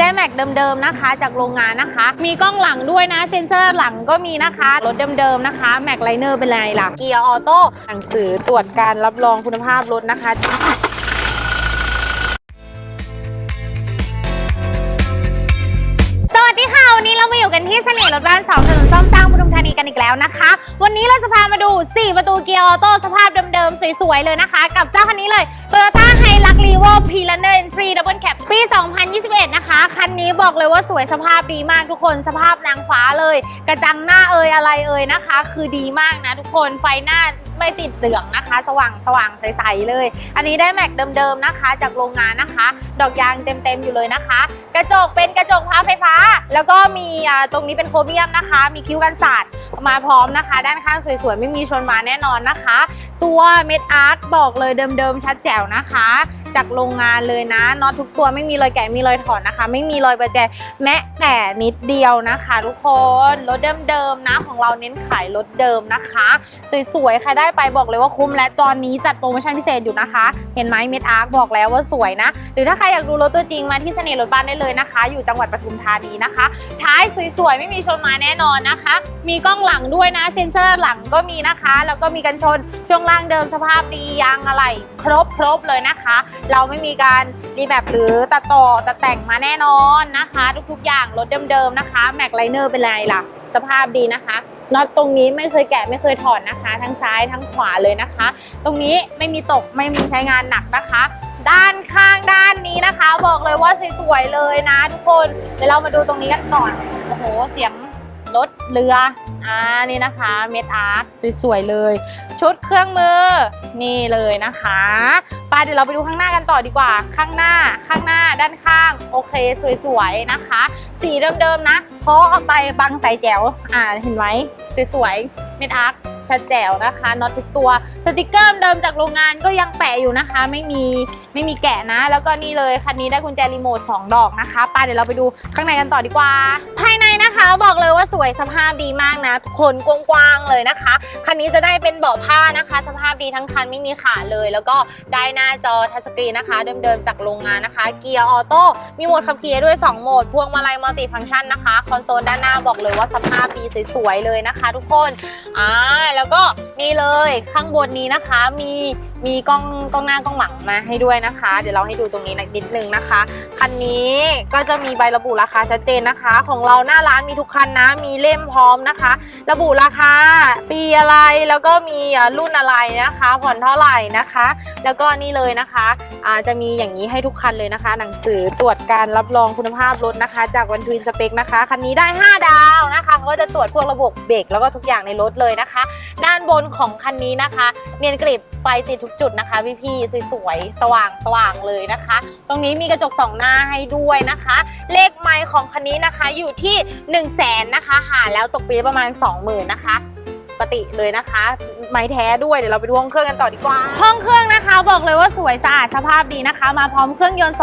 ได้แม็กเดิมๆนะคะ จากโรงงานนะคะ มีกล้องหลังด้วยนะเซ็นเซอร์หลังก็มีนะคะ รถเดิมๆนะคะแม็กไลเนอร์เป็นไรล่ะเกียร์ออโต้หนังสือตรวจการรับรองคุณภาพรถนะคะ ที่เสน่ห์รถบ้านสองถนนซ่อมสร้างปทุมธานีกันอีกแล้วนะคะ วันนี้เราจะพามาดู 4 ประตูเกียร์ออโต้สภาพเดิมๆ สวยๆ เลยนะคะ กับเจ้าคันนี้เลย Toyota Hilux Revo p l a n e r Entry Double Cab ปี 2021 นะคะ คันนี้บอกเลยว่าสวยสภาพดีมากทุกคนสภาพนางฟ้าเลย กระจังหน้าเอ่ยอะไรเอ่ยนะคะ คือดีมากนะทุกคนไฟหน้า ไม่ติดเหลืองนะคะ สว่างสว่างใสๆเลย อันนี้ได้แม็กเดิมๆนะคะ จากโรงงานนะคะ ดอกยางเต็มๆอยู่เลยนะคะ กระจกเป็นกระจกพาไฟฟ้า แล้วก็มีตรงนี้เป็นโครเมียมนะคะ มีคิ้วกันสาดมาพร้อมนะคะ ด้านข้างสวยๆ ไม่มีชนมาแน่นอนนะคะ ตัวเม็ดอาร์ตบอกเลยเดิมๆชัดแจ๋วนะคะ จากโรงงานเลยนะน็อตทุกตัวไม่มีรอยแกะมีรอยถอนนะคะ ไม่มีรอยประแจแม้แต่นิดเดียวนะคะ ทุกคนรถเดิมๆนะของเราเน้นขายรถเดิมนะคะ สวยๆใครได้ไปบอกเลยว่าคุ้มและตอนนี้จัดโปรโมชั่นพิเศษอยู่นะคะ เห็นไหมเม็ดอาร์คบอกแล้วว่าสวยนะ หรือถ้าใครอยากดูรถตัวจริงมาที่เสน่ห์รถบ้านได้เลยนะคะ อยู่จังหวัดปทุมธานีนะคะ ท้ายสวยๆไม่มีชนมาแน่นอนนะคะ มีกล้องหลังด้วยนะเซ็นเซอร์หลังก็มีนะคะ แล้วก็มีกันชนช่วงล่างเดิมสภาพดียางอะไรครบครบเลยนะคะเราไม่มีการรีแบบหรือตัดต่อตัดแต่งมาแน่นอนนะคะ ทุกๆ อย่างรถเดิมๆนะคะแม็กไลเนอร์เป็นไรล่ะ สภาพดีนะคะน็อตตรงนี้ไม่เคยแกะไม่เคยถอดนะคะ ทั้งซ้ายทั้งขวาเลยนะคะ ตรงนี้ไม่มีตกไม่มีใช้งานหนักนะคะ ด้านข้างด้านนี้นะคะ บอกเลยว่าสวยๆเลยนะ ทุกคนเดี๋ยวเรามาดูตรงนี้กันก่อนโอ้โหเสียง รถเรืออ่านี่นะคะเม็ดอาร์ตสวยๆเลย ชุดเครื่องมือนี่เลยนะคะไปเดี๋ยวเราไปดูข้างหน้ากันต่อดีกว่า ข้างหน้าข้างหน้าด้านข้าง โอเคสวยๆนะคะ สีเดิมๆนะเพราะเอาไปบังใส่แจ๋วอ่าเห็นไหมสวยๆเม็ดอาร์ตชัดแจ๋วนะคะน็อตทุกตัวสติกเกอร์เดิมจากโรงงานก็ยังแปะอยู่นะคะ ไม่มีไม่มีแกะนะ แล้วก็นี่เลยคันนี้ได้กุญแจรีโมท2ดอกนะคะไปเดี๋ยวเราไปดูข้างในกันต่อดีกว่า ภายใน นะคะบอกเลยว่าสวยสภาพดีมากนะทุกคนกว้างๆเลยนะคะ คันนี้จะได้เป็นเบาะผ้านะคะ สภาพดีทั้งคันไม่มีขาเลย แล้วก็ได้หน้าจอทัชสกรีนนะคะ เดิมๆจากโรงงานนะคะ เกียร์ออโต้มีโหมดขับขี่ด้วย 2 โหมด พวงมาลัยมัลติฟังก์ชันนะคะคอนโซลด้านหน้าบอกเลยว่าสภาพดีสวยๆเลยนะคะ ทุกคนอ่าแล้วก็นี่เลยข้างบนนี้นะคะมี มีกล้องกล้องหน้ากล้องหลังมาให้ด้วยนะคะ เดี๋ยวเราให้ดูตรงนี้นิดนึงนะคะคันนี้ก็จะมีใบระบุราคาชัดเจนนะคะ ของเราหน้าร้านมีทุกคันนะ มีเล่มพร้อมนะคะ ระบุราคาปีอะไรแล้วก็มีอ่ารุ่นอะไรนะคะผ่อนเท่าไหร่นะคะ แล้วก็นี่เลยนะคะอาจะมีอย่างนี้ให้ทุกคันเลยนะคะ หนังสือตรวจการรับรองคุณภาพรถนะคะ จากวันทวินสเปคนะคะคันนี้ได้ 5 ดาวนะคะเขาก็จะตรวจพวกระบบเบรกแล้วก็ทุกอย่างในรถเลยนะคะ ด้านบนของคันนี้นะคะ เนียนกริบไฟติดทุกจุดนะคะพี่ๆสวยๆสว่างสว่างเลยนะคะ ตรงนี้มีกระจกสองหน้าให้ด้วยนะคะ เลขไมล์ของคันนี้นะคะอยู่ที่ 1 0 0 0 0แสนนะคะ หาแล้วตกปีประมาณ 20,000นะคะปกติเลยนะคะ ไม้แท้ด้วยเดี๋ยวเราไปดูห้องเครื่องกันต่อดีกว่า ห้องเครื่องนะคะบอกเลยว่าสวยสะอาดสภาพดีนะคะ มาพร้อมเครื่องยนต์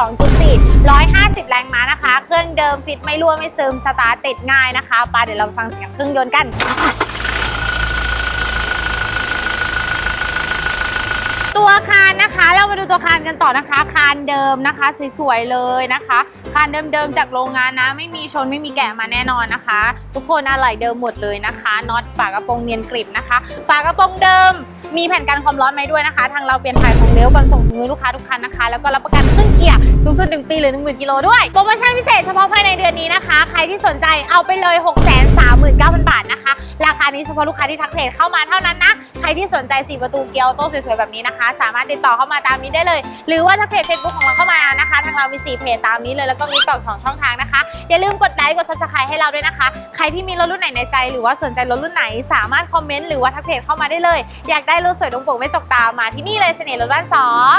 2.4 150 แรงม้านะคะ เครื่องเดิมฟิตไม่รั่วไม่ซึมสตาร์ทติดง่ายนะคะไปเดี๋ยวเราฟังเสียงเครื่องยนต์กัน ตัวคานนะคะ เรามาดูตัวคานกันต่อนะคะ คานเดิมนะคะ สวยๆเลยนะคะ คานเดิมๆจากโรงงานนะ ไม่มีชนไม่มีแกะมาแน่นอนนะคะ ทุกคนอะไหล่เดิมหมดเลยนะคะน็อตฝากระโปรงเนียนกริบนะคะ ฝากระโปรงเดิม มีแผ่นกันความร้อนไหมาด้วยนะคะ ทางเราเปลี่ยนถ่ายของเลี้ยวก่อนส่งถึงมือลูกค้าทุกคันนะคะ แล้วก็รับประกันขึ้นเกียร์สูงสุด1ปีหรือ10,000กิโลด้วยโปรโมชั่นพิเศษเฉพาะภายในเดือนนี้นะคะ ใครที่สนใจเอาไปเลย 639,000 บาทนะคะราคา นี้เฉพาะลูกค้าที่ทักเพจเข้ามาเท่านั้นนะ ใครที่สนใจ4ประตูเกียร์ออโต้สวยๆแบบนี้นะคะ สามารถติดต่อเข้ามาตามนี้ได้เลย หรือว่าถ้าเพจ Facebook ของเราเข้ามานะคะ ทางเรามี4เพจตามนี้เลยแล้วก็มีต่อสองช่องทางนะคะ อย่าลืมกดไลค์กด subscribe ให้เราด้วยนะคะ ใครที่มีรถรุ่นไหนในใจ หรือว่าสนใจรถรุ่นไหน สามารถคอมเมนต์หรือว่าทักเพจเข้ามาได้เลย อยากได้รถสวยตรงปกไม่จกตามาที่นี่เลยเสน่ห์รถบ้านสอง